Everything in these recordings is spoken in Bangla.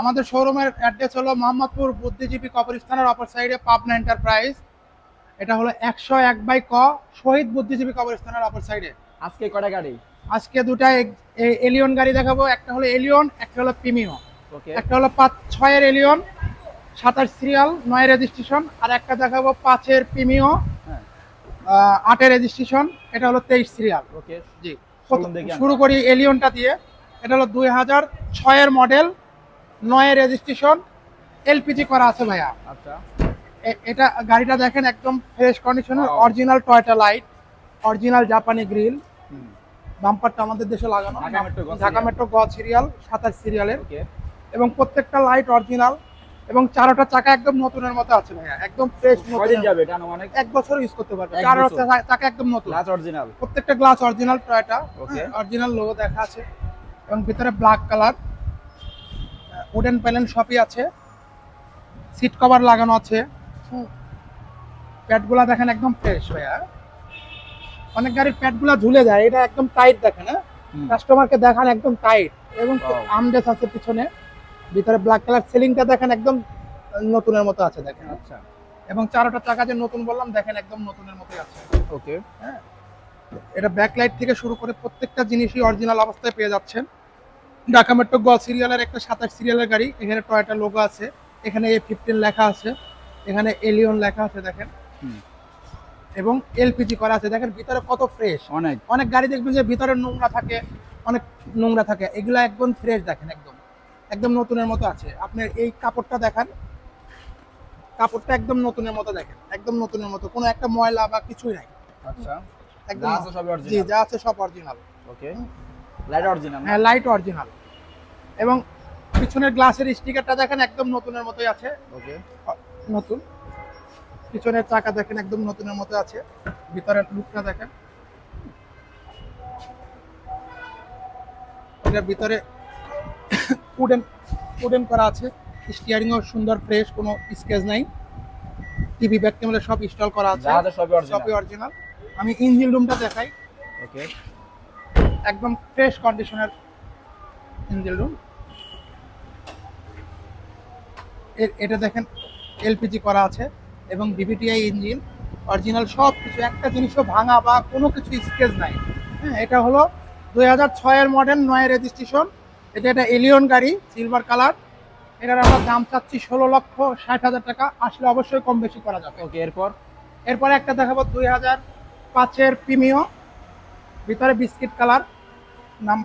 আমাদের শোরুমের অ্যাড্রেস হলো মোহাম্মদপুর বুদ্ধিজীবী কবরস্থানের অপর সাইডে পাবনা এন্টারপ্রাইজ। এটা হলো একশো এক বাই ক শহীদ বুদ্ধিজীবী কবরস্থানের অপর সাইডে। আজকে কটা গাড়ি? আজকে দুটা এলিয়ন গাড়ি দেখাবো। একটা হলো এলিয়ন একটা হলো প্রিমিও একটা হলো পাঁচ ছয়ের এলিয়ন সাতাশ সিরিয়াল নয় রেজিস্ট্রেশন আর একটা দেখাবো পাঁচের প্রিমিও হ্যাঁ। আটের রেজিস্ট্রেশন এটা হলো তেইশ সিরিয়াল। ওকে। জি। শুরু করি এলিয়নটা দিয়ে। এটা হলো দুই হাজার ছয়ের মডেল। নয়ের রেজিস্ট্রেশন এলপিজি করা আছে ভাইয়া। আচ্ছা। এটা গাড়িটা দেখেন একদম ফ্রেশ কন্ডিশনের অরিজিনাল টয়টা লাইট অরিজিনাল জাপানি গ্রিল বাম্পারটা আমাদের দেশে লাগানো। ঢাকা মেট্রো গ সিরিয়াল সাতাশ সিরিয়ালের এবং প্রত্যেকটা লাইট অরিজিনাল এবং চারোটা চাকা একদম নতুনের মতো আছে ভাইয়া। একদম ফ্রেশ কয়দিন যাবে অনেক এক বছর ইউজ করতে পারবে। চারোটা চাকা- একদম নতুন। গ্লাস অরিজিনাল প্রত্যেকটা glass original Toyota. Original logo দেখা আছে। এবং ভিতরে ব্ল্যাক কালার উডেন প্যানেল সবই আছে। সিট কভার লাগানো আছে। প্যাডগুলা দেখেন একদম ফ্রেশ ভাইয়া। অনেক গাড়ির প্যাডগুলা ঝুলে যায় এটা একদম টাইট দেখেন হ্যাঁ? কাস্টমারকে দেখান একদম টাইট এবং. আমডেস আছে পিছনে। ভিতরে ব্ল্যাক কালার সিলিংটা দেখেন একদম নতুনের মতো আছে দেখেন। আচ্ছা। এবং চারোটা চাকা যে নতুন বললাম দেখেন একদম নতুনের মতোই আছে। ওকে হ্যাঁ? এটা ব্যাকলাইট থেকে শুরু করে প্রত্যেকটা জিনিসই অরিজিনাল অবস্থায় পেয়ে যাচ্ছেন। ঢাকা মেট্রো গ সিরিয়ালের একটা সাতাশ সিরিয়ালের গাড়ি এখানে টয়টা লোগো আছে এখানে এ ফিফটিন লেখা আছে এখানে এলিয়ন লেখা আছে দেখেন। এবং এলপিজি করা আছে দেখেন ভিতরে কত ফ্রেশ অনেক। অনেক গাড়ি দেখবেন যে ভিতরে নোংরা থাকে অনেক নোংরা থাকে এগুলা একদম ফ্রেশ দেখেন একদম। একদম নতুনের মতো আছে। আপনার এই কাপড়টা দেখান কাপড়টা একদম নতুনের মতো দেখেন একদম নতুনের মতো কোনো একটা ময়লা বা কিছুই নাই। আচ্ছা। একদম জি যা আছে সব অরিজিনাল ওকে লাইট অরিজিনাল হ্যাঁ লাইট অরিজিনাল এবং পিছনের গ্লাসের স্টিকারটা দেখেন একদম নতুনের মতোই আছে। ওকে নতুন। পিছনের চাকা দেখেন একদম নতুনের মতো আছে। ভিতরের লুকটা দেখেন। এটার ভিতরে উডেন উডেন করা আছে। স্টিয়ারিংও সুন্দর ফ্রেশ কোনো স্কেচ নাই। টিভি ব্যাক ক্যামেরা সব ইনস্টল করা আছে। সবই অরিজিনাল আমি ইঞ্জিন রুমটা দেখাই। ওকে একদম ফ্রেশ কন্ডিশনের ইঞ্জিন রুম এটা দেখেন এলপিজি করা আছে এবং বিবিটিআই ইঞ্জিন অরিজিনাল সব কিছু একটা জিনিসও ভাঙা বা কোনো কিছু স্কেচ নাই। হ্যাঁ এটা হলো দুই হাজার ছয়ের মডেল নয় রেজিস্ট্রেশন এটা একটা এলিয়ন গাড়ি সিলভার কালার এটার আমরা দাম চাচ্ছি ষোলো লক্ষ ষাট হাজার টাকা। আসলে অবশ্যই কম বেশি করা যাবে। ওকে এরপর? এরপরে একটা দেখাবো দুই হাজার পাঁচের প্রিমিও ভিতরে বিস্কিট কালার নাম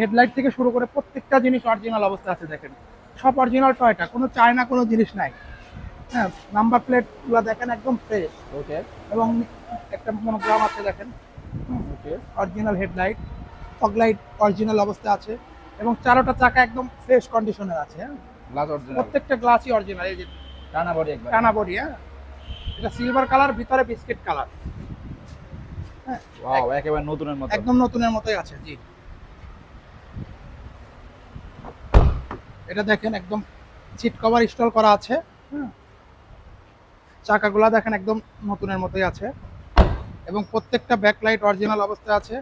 হেডলাইট থেকে শুরু করে প্রত্যেকটা জিনিস অরিজিনাল অবস্থা আছে দেখেন। সব অরিজিনাল টয়টা কোনো চায়না কোনো জিনিস নাই। হ্যাঁ নাম্বার প্লেটগুলো দেখেন একদম ফ্রেশ ওকে এবং একটা মনোগ্রাম আছে দেখেন। Okay original headlight fog light original অবস্থা আছে। এবং চারোটা চাকা একদম ফ্রেশ কন্ডিশনের আছে হ্যাঁ। গ্লাস অরিজিনাল প্রত্যেকটা গ্লাসই অরিজিনাল এই যে টানা বডি একবার। টানা বডি হ্যাঁ। এটা সিলভার কালার ভিতরে বিস্কিট কালার হ্যাঁ ওয়াও একেবারে নতুনের মতো। একদম নতুনের মতোই আছে জি। এটা দেখেন একদম সিট কভার ইনস্টল করা আছে হ্যাঁ। চাকাগুলা দেখেন একদম নতুনের মতোই আছে এবং প্রত্যেকটা ব্যাকলাইট অরিজিনাল অবস্থায় আছে।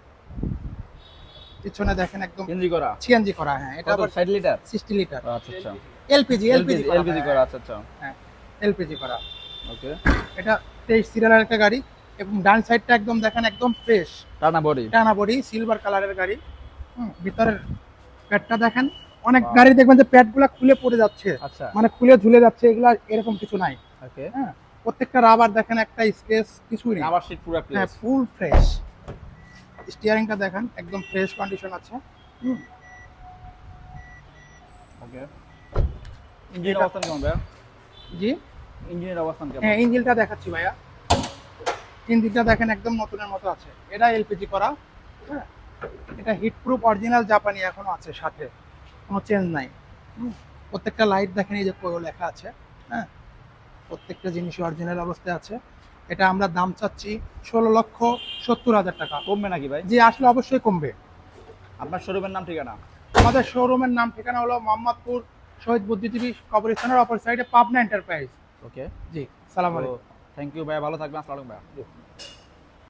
পিছনে দেখেন একদম চেঞ্জি করা? সিএনজি করা হ্যাঁ এটা আবার 60 লিটার? Sixty litre. আচ্ছা আচ্ছা। এলপিজি এলপিজি এলপিজি এলপিজি করা আচ্ছা আচ্ছা। এলপিজি করা। ওকে। এটা তেইশ সিরিয়ালের একটা গাড়ি এবং ডান সাইডটা একদম দেখেন একদম ফ্রেশ টানা বডি টানা বডি সিলভার কালারের গাড়ি হুম, ভিতরের প্যাডটা দেখেন অনেক গাড়ি দেখবেন যে প্যাডগুলো খুলে পড়ে যাচ্ছে। আচ্ছা। মানে খুলে ঝুলে যাচ্ছে এগুলা এরকম কিছু নাই। ওকে হ্যাঁ প্রত্যেকটা রাবার দেখেন একটা স্কেচ কিছুই নেই। আবার সিট পুরো হ্যাঁ ফুল ফ্রেশ স্টিয়ারিংটা দেখেন একদম ফ্রেশ কন্ডিশন আছে। ওকে ইঞ্জিনের অবস্থান কেমন ভাইয়া? জি? ইঞ্জিনের অবস্থান কেমন? হ্যাঁ ইঞ্জিনটা দেখাচ্ছি ভাইয়া। ইঞ্জিনটা দেখেন একদম নতুনের মতো আছে। এটা এলপিজি করা। হ্যাঁ এটা হিট প্রুফ অরিজিনাল জাপানি এখনও আছে সাথে। কোনো চেঞ্জ নাই। প্রত্যেকটা লাইট দেখেন এই যে কোয়ো লেখা আছে হ্যাঁ? প্রত্যেকটা জিনিস অরিজিনাল অবস্থায় আছে। এটা আমরা দাম চাচ্ছি ষোলো লক্ষ সত্তর হাজার টাকা। কমবে নাকি ভাই? যে আসলে অবশ্যই কমবে। আপনার শোরুমের নাম ঠিকানা? আমাদের শোরুমের নাম ঠিকানা হলো মোহাম্মদপুর শহীদ বুদ্ধিজীবী কবরস্থানের অপর সাইডে পাবনা এন্টারপ্রাইজ ওকে জি সালাম আলাইকুম। থ্যাংক ইউ ভাই ভালো থাকবেন আসসালামু আলাইকুম ভাই।